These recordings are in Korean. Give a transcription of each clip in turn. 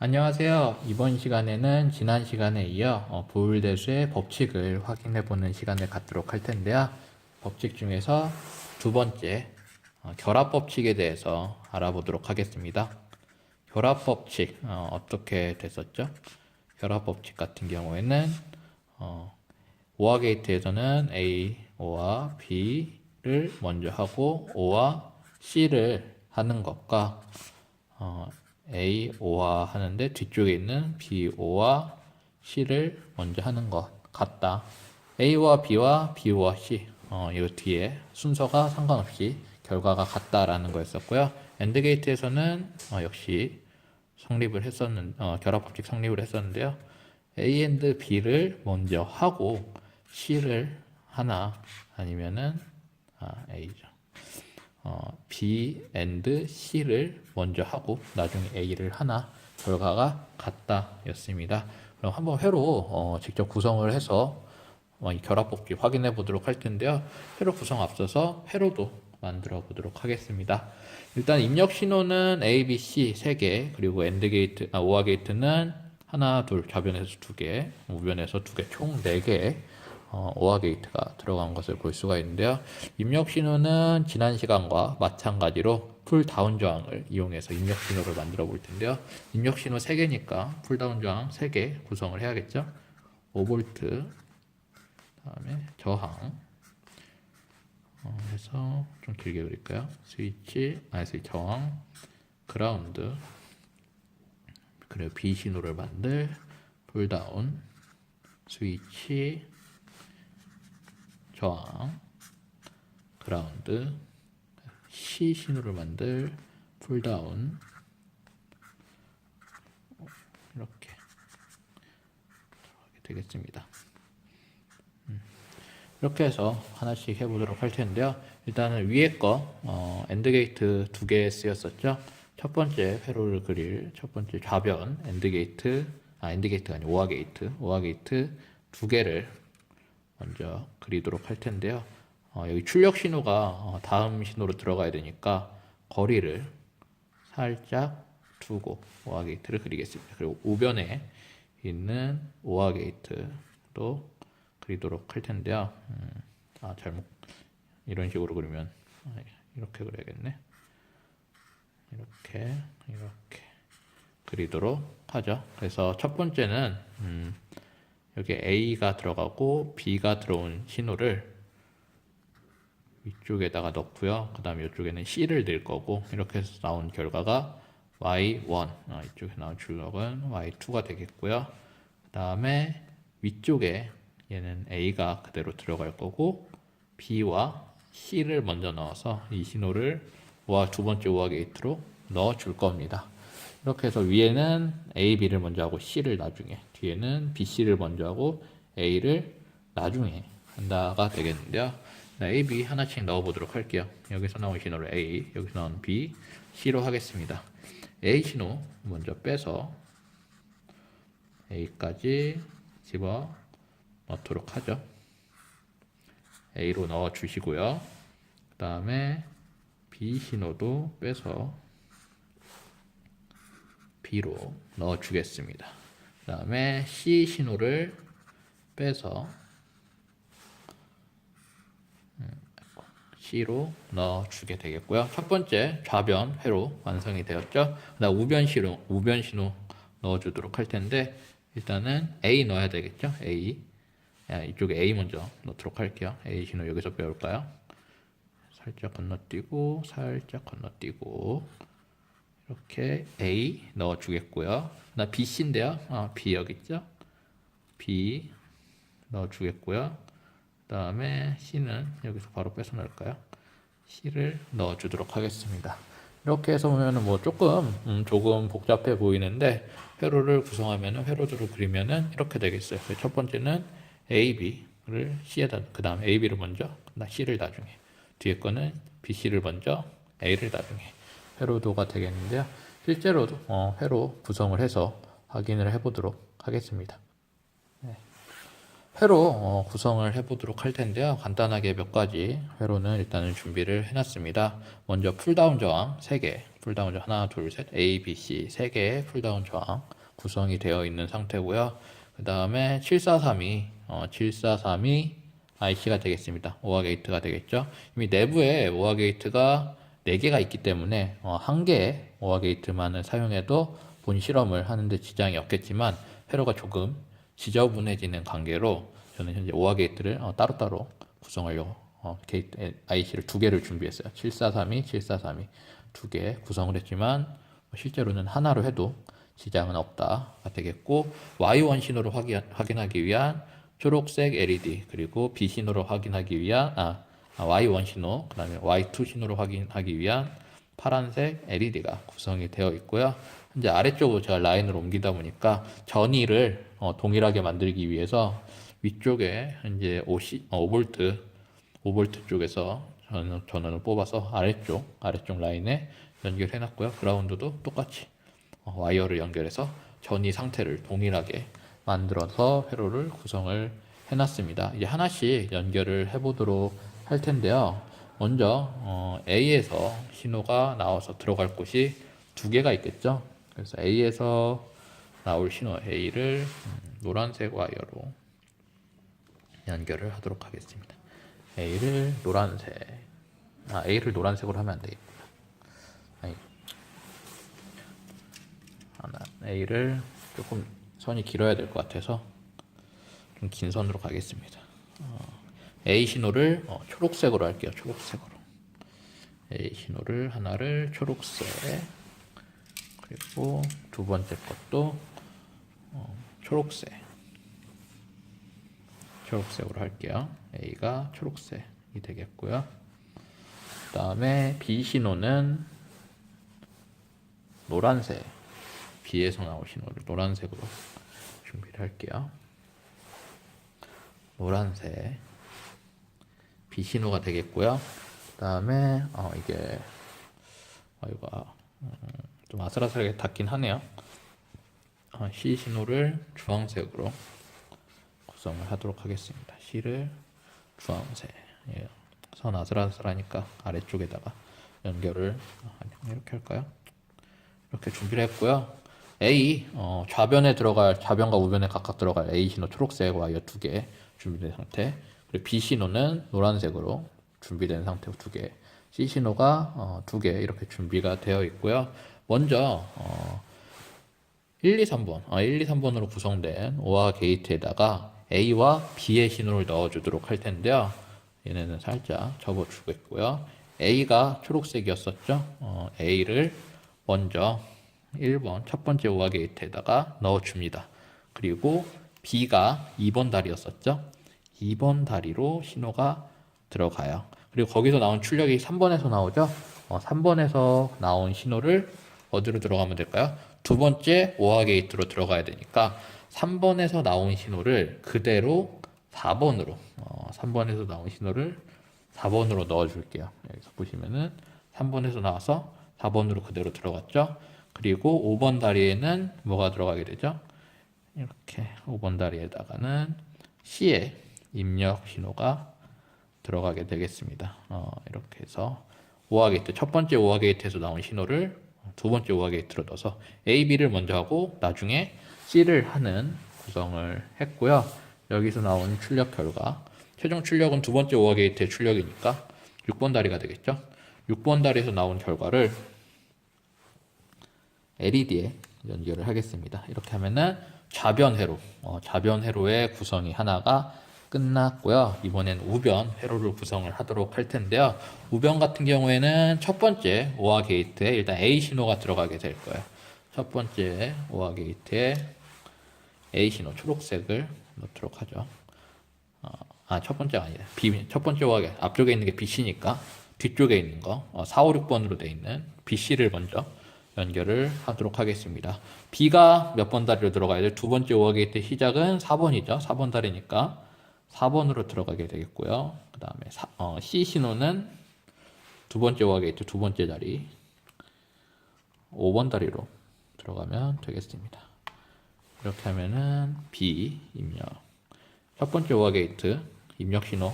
안녕하세요. 이번 시간에는 지난 시간에 이어 어, 보울대수의 법칙을 확인해 보는 시간을 갖도록 할 텐데요. 법칙 중에서 두 번째 어, 결합 법칙에 대해서 알아보도록 하겠습니다. 결합 법칙 어, 떻게 됐었죠? 결합 법칙 같은 경우에는 어, 오화 게이트에서는 A, O와 B를 먼저 하고 O와 C를 하는 것과 어, A, O와 하는데 뒤쪽에 있는 B, O와 C를 먼저 하는 것 같다. A와 B와 B와 C 어, 이 뒤에 순서가 상관없이 결과가 같다라는 거였었고요. 엔드 게이트에서는 어, 역시 성립을 했었는 어, 결합 법칙 성립을 했었는데요. A and B를 먼저 하고 C를 하나 아니면은 아, A죠. 어, B and C를 먼저 하고 나중에 A를 하나 결과가 같다 였습니다. 그럼 한번 회로 어, 직접 구성을 해서 어, 이 결합 법칙 확인해 보도록 할 텐데요. 회로 구성 앞서서 회로도 만들어 보도록 하겠습니다. 일단 입력 신호는 A, B, C 세 개, 그리고 엔드 게이트, 아, 오화 게이트는 하나, 둘, 좌변에서 두 개, 우변에서 두 개, 총 네 개. 어, 오화 게이트가 들어간 것을 볼 수가 있는데요. 입력 신호는 지난 시간과 마찬가지로 풀 다운 저항을 이용해서 입력 신호를 만들어 볼 텐데요. 입력 신호 3개니까 풀 다운 저항 3개 구성을 해야겠죠. 5V 다음에 저항 어, 해서 좀 길게 그릴까요? 스위치, 아니 스위치 저항, 그라운드 그리고 B 신호를 만들 풀 다운 스위치 저항, 그라운드, C 신호를 만들 풀다운 이렇게 되겠습니다. 음, 이렇게 해서 하나씩 해보도록 할 텐데요. 일단은 위에 거 어, 엔드 게이트 두 개 쓰였었죠. 첫 번째 회로를 그릴 첫 번째 좌변 엔드 게이트 아 엔드 게이트가 아니고 오화 게이트 오화 게이트 두 개를 먼저 그리도록 할 텐데요. 어, 여기 출력 신호가 어, 다음 신호로 들어가야 되니까 거리를 살짝 두고 오화 게이트를 그리겠습니다. 그리고 우변에 있는 오화 게이트도 그리도록 할 텐데요. 음, 아 잘못 이런 식으로 그리면 아, 이렇게 그려야겠네. 이렇게 이렇게 그리도록 하죠. 그래서 첫 번째는 음, 여기 A가 들어가고 B가 들어온 신호를 위쪽에다가 넣고요. 그 다음에 이쪽에는 C를 넣을 거고 이렇게 해서 나온 결과가 Y1 아, 이쪽에 나온 출력은 Y2가 되겠고요. 그 다음에 위쪽에 얘는 A가 그대로 들어갈 거고 B와 C를 먼저 넣어서 이 신호를 와 두 번째 우화 게이트로 넣어 줄 겁니다. 이렇게 해서 위에는 A, B를 먼저 하고 C를 나중에, 뒤에는 B, C를 먼저 하고 A를 나중에 한다가 되겠는데요. 네, A, B 하나씩 넣어보도록 할게요. 여기서 나온 신호를 A, 여기서 나온 B, C로 하겠습니다. A 신호 먼저 빼서 A까지 집어 넣도록 하죠. A로 넣어 주시고요. 그 다음에 B 신호도 빼서 B로 넣어 주겠습니다. 그 다음에 C 신호를 빼서 음, C로 넣어 주게 되겠고요. 첫 번째 좌변 회로 완성이 되었죠. 그다음 우변 신호 우변 신호 넣어 주도록 할 텐데 일단은 A 넣어야 되겠죠. A 야, 이쪽에 A 먼저 넣도록 할게요. A 신호 여기서 배울까요? 살짝 건너뛰고 살짝 건너뛰고 이렇게 A 넣어 주겠고요. 나 B C인데요. 아, B 여기 있죠? B 넣어 주겠고요. 그 다음에 C는 여기서 바로 뺏어 넣을까요? C를 넣어 주도록 하겠습니다. 이렇게 해서 보면은 뭐 조금 음, 조금 복잡해 보이는데 회로를 구성하면은 회로들을 그리면은 이렇게 되겠어요. 첫 번째는 A, B를 C에다 그 다음 A, B를 먼저 나 C를 나중에 뒤에 거는 B, C를 먼저 A를 나중에 회로도가 되겠는데요. 실제로도 어, 회로 구성을 해서 확인을 해보도록 하겠습니다. 네. 회로 어, 구성을 해보도록 할 텐데요. 간단하게 몇 가지 회로는 일단은 준비를 해놨습니다. 먼저 풀다운 저항 3개, 풀다운 저항 하나, 둘, 셋, A, B, C 세 개의 풀다운 저항 구성이 되어 있는 상태고요. 그 다음에 7432, 어, 7432 IC가 되겠습니다. 오화 게이트가 되겠죠. 이미 내부에 오화 게이트가 4개가 있기 때문에 어, 한 개의 오화 게이트만을 사용해도 본 실험을 하는데 지장이 없겠지만 회로가 조금 지저분해지는 관계로 저는 현재 오화 게이트를 어, 따로따로 구성하려고 어, 게이트 IC를 두 개를 준비했어요. 7432, 7432 두 개 구성을 했지만 뭐 실제로는 하나로 해도 지장은 없다가 되겠고 Y1 신호를 확인, 확인하기 위한 초록색 LED 그리고 B 신호를 확인하기 위한 아, 아, Y1 신호 그 다음에 Y2 신호를 확인하기 위한 파란색 LED가 구성이 되어 있고요. 현재 아래쪽으로 제가 라인을 옮기다 보니까 전위를 어, 동일하게 만들기 위해서 위쪽에 이제 5, 어, 5V 5V 쪽에서 저는 전원을 뽑아서 아래쪽 아래쪽 라인에 연결해 놨고요. 그라운드도 똑같이 어, 와이어를 연결해서 전이 상태를 동일하게 만들어서 회로를 구성을 해놨습니다. 이제 하나씩 연결을 해보도록 할 텐데요. 먼저 어, A에서 신호가 나와서 들어갈 곳이 두 개가 있겠죠. 그래서 A에서 나올 신호 A를 음, 노란색 와이어로 연결을 하도록 하겠습니다. A를 노란색, 아 A를 노란색으로 하면 안 되겠구나. 아니, 하나 A를 조금 선이 길어야 될 것 같아서 좀 긴 선으로 가겠습니다. 어, A 신호를 어, 초록색으로 할게요. 초록색으로. A 신호를 하나를 초록색 그리고 두 번째 것도 어, 초록색 초록색으로 할게요. A가 초록색이 되겠고요. 그 다음에 B 신호는 노란색 B에서 나올 신호를 노란색으로 준비를 할게요. 노란색 B 신호가 되겠고요. 그 다음에 어, 이게 아이가 음, 좀 아슬아슬하게 닿긴 하네요. 어, C 신호를 주황색으로 구성을 하도록 하겠습니다. C를 주황색. 예. 선 아슬아슬하니까 아래쪽에다가 연결을 어, 이렇게 할까요? 이렇게 준비를 했고요. A 어, 좌변에 들어갈 좌변과 우변에 각각 들어갈 A 신호 초록색 와이어 두개 준비된 상태. 그리고 B 신호는 노란색으로 준비된 상태로 두 개. C 신호가 어, 두개 이렇게 준비가 되어 있고요. 먼저 어, 1, 2, 3번, 아, 1, 2, 3번으로 구성된 오화 게이트에다가 A와 B의 신호를 넣어주도록 할 텐데요. 얘네는 살짝 접어주겠고요. A가 초록색이었었죠. 어, A를 먼저 1번 첫 번째 오화 게이트에다가 넣어줍니다. 그리고 B가 2번 다리였었죠. 2번 다리로 신호가 들어가요. 그리고 거기서 나온 출력이 3번에서 나오죠. 어, 3번에서 나온 신호를 어디로 들어가면 될까요? 두 번째 오화 게이트로 들어가야 되니까 3번에서 나온 신호를 그대로 4번으로 어, 3번에서 나온 신호를 4번으로 넣어줄게요. 여기서 보시면은 3번에서 나와서 4번으로 그대로 들어갔죠. 그리고 5번 다리에는 뭐가 들어가게 되죠? 이렇게 5번 다리에다가는 C의 입력 신호가 들어가게 되겠습니다. 어, 이렇게 해서 5화 게이트 첫 번째 5화 게이트에서 나온 신호를 두 번째 5화 게이트로 넣어서 A, B를 먼저 하고 나중에 C를 하는 구성을 했고요. 여기서 나온 출력 결과 최종 출력은 두 번째 5화 게이트의 출력이니까 6번 다리가 되겠죠. 6번 다리에서 나온 결과를 LED에 연결을 하겠습니다. 이렇게 하면은 좌변 회로, 어, 좌변 회로의 구성이 하나가 끝났고요. 이번엔 우변 회로를 구성을 하도록 할 텐데요. 우변 같은 경우에는 첫 번째 오화 게이트에 일단 A 신호가 들어가게 될 거예요. 첫 번째 오화 게이트에 A 신호 초록색을 넣도록 하죠. 어, 아, 첫 번째가 아니라 B, 첫 번째 오화 게이트 앞쪽에 있는 게 BC니까 뒤쪽에 있는 거 어, 4, 5, 6번으로 되어 있는 BC를 먼저 연결을 하도록 하겠습니다. B가 몇 번 다리로 들어가야 돼? 두 번째 오화 게이트 시작은 4번이죠. 4번 다리니까 4번으로 들어가게 되겠고요. 그 다음에 어, C 신호는 두 번째 오화 게이트 두 번째 다리 5번 다리로 들어가면 되겠습니다. 이렇게 하면은 B 입력 첫 번째 오화 게이트 입력 신호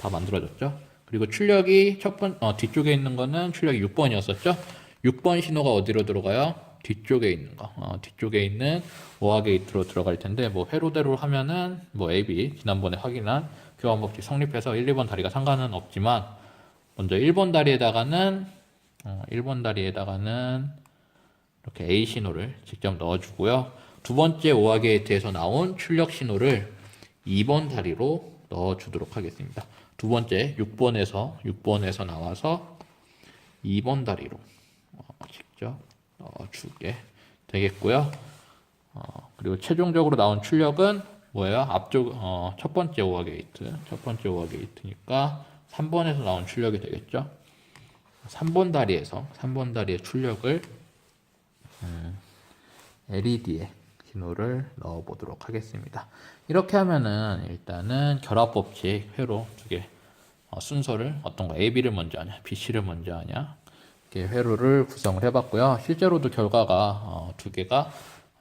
다 만들어졌죠. 그리고 출력이 첫 번, 어, 뒤쪽에 있는 거는 출력이 6번이었었죠. 6번 신호가 어디로 들어가요? 뒤쪽에 있는 거. 어, 뒤쪽에 있는 오화 게이트로 들어갈 텐데 뭐 회로대로 하면은 뭐 AB 지난번에 확인한 교환 법칙 성립해서 1, 2번 다리가 상관은 없지만 먼저 1번 다리에다가는 어, 1번 다리에다가는 이렇게 A 신호를 직접 넣어주고요. 두 번째 오화 게이트에서 나온 출력 신호를 2번 다리로 넣어주도록 하겠습니다. 두 번째 6번에서 6번에서 나와서 2번 다리로 어, 직접 주게 되겠고요. 어, 그리고 최종적으로 나온 출력은 뭐예요? 앞쪽 어, 첫 번째 오화 게이트, 첫 번째 오화 게이트니까 3번에서 나온 출력이 되겠죠. 3번 다리에서 3번 다리의 출력을 음, LED에 신호를 넣어 보도록 하겠습니다. 이렇게 하면은 일단은 결합 법칙 회로 두개 어, 순서를 어떤 거 AB를 먼저 하냐, BC를 먼저 하냐 이렇게 회로를 구성을 해봤고요. 실제로도 결과가 어, 두 개가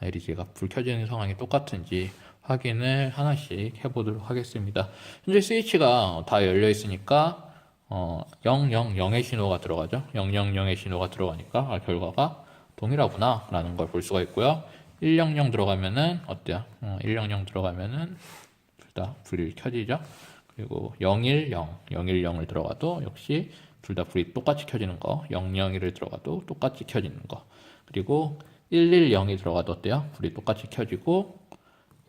LED가 불 켜지는 상황이 똑같은지 확인을 하나씩 해보도록 하겠습니다. 현재 스위치가 다 열려 있으니까 어, 000의 신호가 들어가죠. 000의 신호가 들어가니까 아, 결과가 동일하구나 라는 걸 볼 수가 있고요. 100 들어가면은 어때요? 어, 100 들어가면은 둘 다 불이 켜지죠. 그리고 010, 010을 들어가도 역시 둘 다 불이 똑같이 켜지는 거. 001을 들어가도 똑같이 켜지는 거. 그리고 110이 들어가도 어때요? 불이 똑같이 켜지고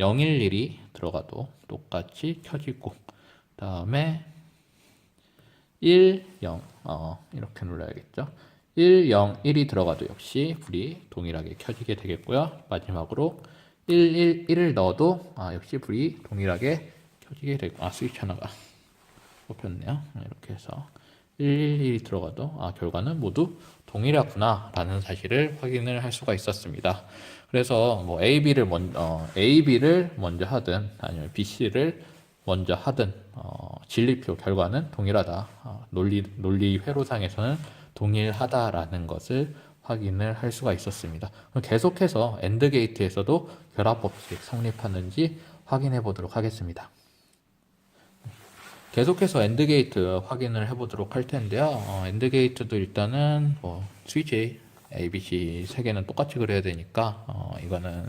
011이 들어가도 똑같이 켜지고 다음에 1, 0 어, 이렇게 눌러야겠죠. 1, 0, 1이 들어가도 역시 불이 동일하게 켜지게 되겠고요. 마지막으로 1, 1, 1을 넣어도 아, 역시 불이 동일하게 켜지게 되고 아 스위치 하나가 뽑혔네요. 이렇게 해서 1, 1, 1이 들어가도 아 결과는 모두 동일하구나 라는 사실을 확인을 할 수가 있었습니다. 그래서 뭐 A, B를 먼저 어, A, B를 먼저 하든 아니면 B, C를 먼저 하든 어, 진리표 결과는 동일하다. 어, 논리 논리 회로상에서는 동일하다라는 것을 확인을 할 수가 있었습니다. 계속해서 엔드 게이트에서도 결합 법칙 성립하는지 확인해 보도록 하겠습니다. 계속해서 엔드 게이트 확인을 해보도록 할 텐데요. 어, 엔드 게이트도 일단은 뭐 스위치 A, B, C 세 개는 똑같이 그려야 되니까 어, 이거는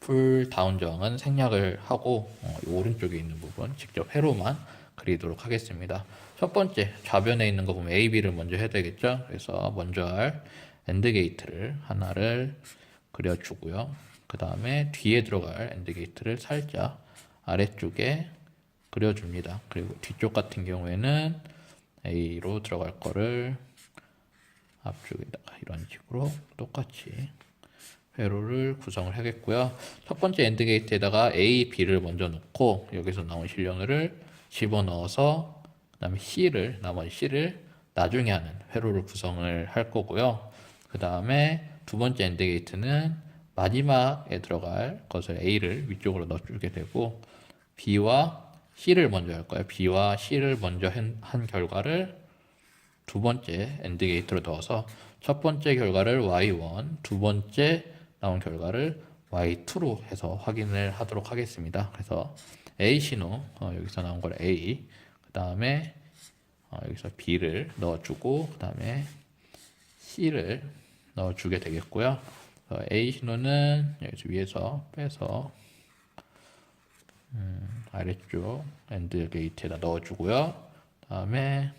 풀 다운 저항은 생략을 하고 어, 이 오른쪽에 있는 부분 직접 회로만 그리도록 하겠습니다. 첫 번째 좌변에 있는 거 보면 A, B를 먼저 해야 되겠죠. 그래서 먼저 할 엔드 게이트를 하나를 그려주고요. 그 다음에 뒤에 들어갈 엔드 게이트를 살짝 아래쪽에 그려줍니다. 그리고 뒤쪽 같은 경우에는 A로 들어갈 거를 앞쪽에다가 이런 식으로 똑같이 회로를 구성을 하겠고요. 첫 번째 엔드 게이트에다가 A, B를 먼저 넣고 여기서 나온 실력을 집어넣어서 그 다음에 C를 나머지 C를 나중에 하는 회로를 구성을 할 거고요. 그 다음에 두 번째 엔드 게이트는 마지막에 들어갈 것을 A를 위쪽으로 넣어주게 되고 B와 C를 먼저 할 거예요. B와 C를 먼저 한, 한 결과를 두 번째 엔드 게이트로 넣어서 첫 번째 결과를 Y1, 두 번째 나온 결과를 Y2로 해서 확인을 하도록 하겠습니다. 그래서 A 신호 어, 여기서 나온 걸 A, 그 다음에 어, 여기서 B를 넣어주고 그 다음에 C를 넣어주게 되겠고요. 어, A 신호는 여기서 위에서 빼서 음, 아래쪽 엔드 게이트에다 넣어주고요. 다음에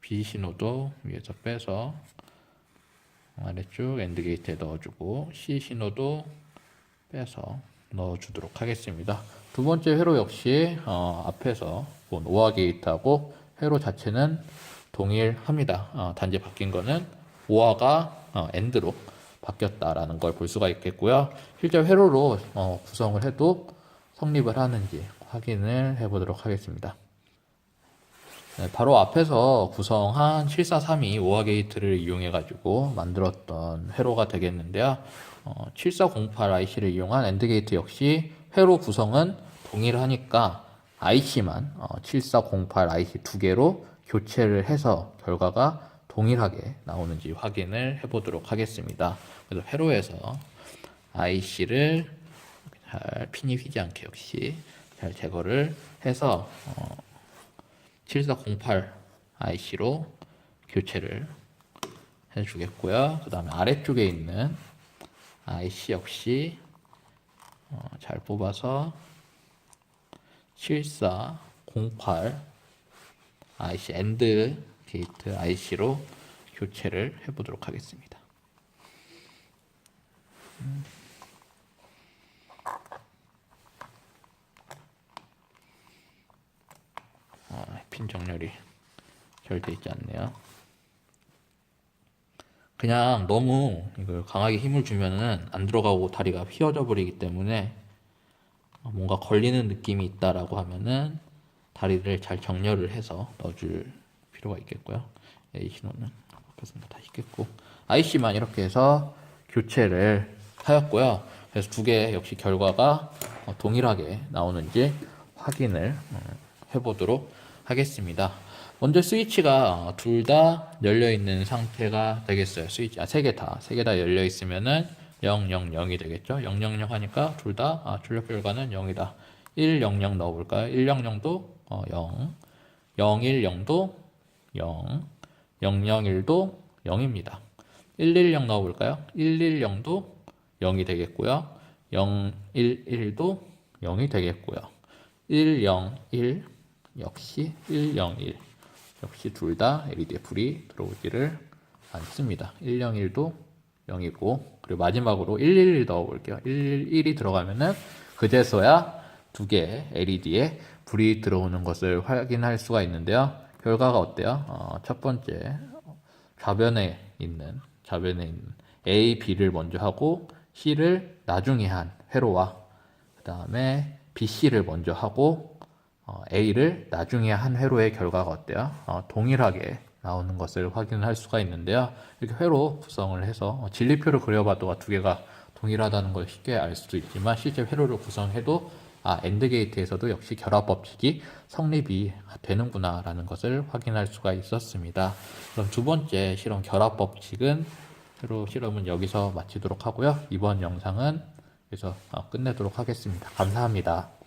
B 신호도 위에서 빼서 아래쪽 엔드 게이트에 넣어주고 C 신호도 빼서 넣어주도록 하겠습니다. 두 번째 회로 역시 어, 앞에서 본 오화 게이트하고 회로 자체는 동일합니다. 어, 단지 바뀐 거는 오화가 어, 엔드로 바뀌었다라는 걸 볼 수가 있겠고요. 실제 회로로 어, 구성을 해도 성립을 하는지 확인을 해보도록 하겠습니다. 네, 바로 앞에서 구성한 7432 오화 게이트를 이용해 가지고 만들었던 회로가 되겠는데요. 어, 7408 IC를 이용한 엔드 게이트 역시 회로 구성은 동일하니까 IC만 어, 7408 IC 두 개로 교체를 해서 결과가 동일하게 나오는지 확인을 해보도록 하겠습니다. 그래서 회로에서 IC를 잘 핀이 휘지 않게 역시 잘 제거를 해서 어, 7408 IC로 교체를 해주겠고요. 그 다음에 아래쪽에 있는 IC 역시 어, 잘 뽑아서 7408 IC 엔드 게이트 IC로 교체를 해보도록 하겠습니다. 음. 아, 핀 정렬이 잘 돼 있지 않네요. 그냥 너무 이걸 강하게 힘을 주면은 안 들어가고 다리가 휘어져 버리기 때문에 뭔가 걸리는 느낌이 있다라고 하면은 다리를 잘 정렬을 해서 넣어줄 필요가 있겠고요. A 신호는 바뀌었습니다. 다시 겠고 IC만 이렇게 해서 교체를 하였고요. 그래서 두 개 역시 결과가 어, 동일하게 나오는지 확인을 어, 해보도록 하겠습니다. 먼저 스위치가 둘 다 열려 있는 상태가 되겠어요. 스위치, 아, 세 개 다, 세 개 다 열려 있으면은 0, 0, 0이 되겠죠. 0, 0, 0 하니까 둘 다, 아, 출력 결과는 0이다. 1, 0, 0 넣어볼까요? 1, 0, 0도, 어, 0. 0, 1, 0도 0. 0, 0, 1도 0입니다. 1, 1, 0 넣어볼까요? 1, 1, 0도 0이 되겠고요. 0, 1, 1도 0이 되겠고요. 1, 0, 1 역시 1, 0, 1 역시 둘 다 LED에 불이 들어오지를 않습니다. 1, 0, 1도 0이고 그리고 마지막으로 1, 1, 1 넣어볼게요. 1, 1, 1이 들어가면은 그제서야 두 개 LED에 불이 들어오는 것을 확인할 수가 있는데요. 결과가 어때요? 어, 첫 번째 좌변에 있는 좌변에 있는 A, B를 먼저 하고 C를 나중에 한 회로와 그 다음에 B, C를 먼저 하고 어, A를 나중에 한 회로의 결과가 어때요? 어, 동일하게 나오는 것을 확인할 수가 있는데요. 이렇게 회로 구성을 해서 어, 진리표를 그려봐도 두 개가 동일하다는 걸 쉽게 알 수도 있지만 실제 회로를 구성해도 아, 엔드 게이트에서도 역시 결합 법칙이 성립이 되는구나라는 것을 확인할 수가 있었습니다. 그럼 두 번째 실험 결합 법칙은 새로 실험은 여기서 마치도록 하고요. 이번 영상은 여기서 어, 끝내도록 하겠습니다. 감사합니다.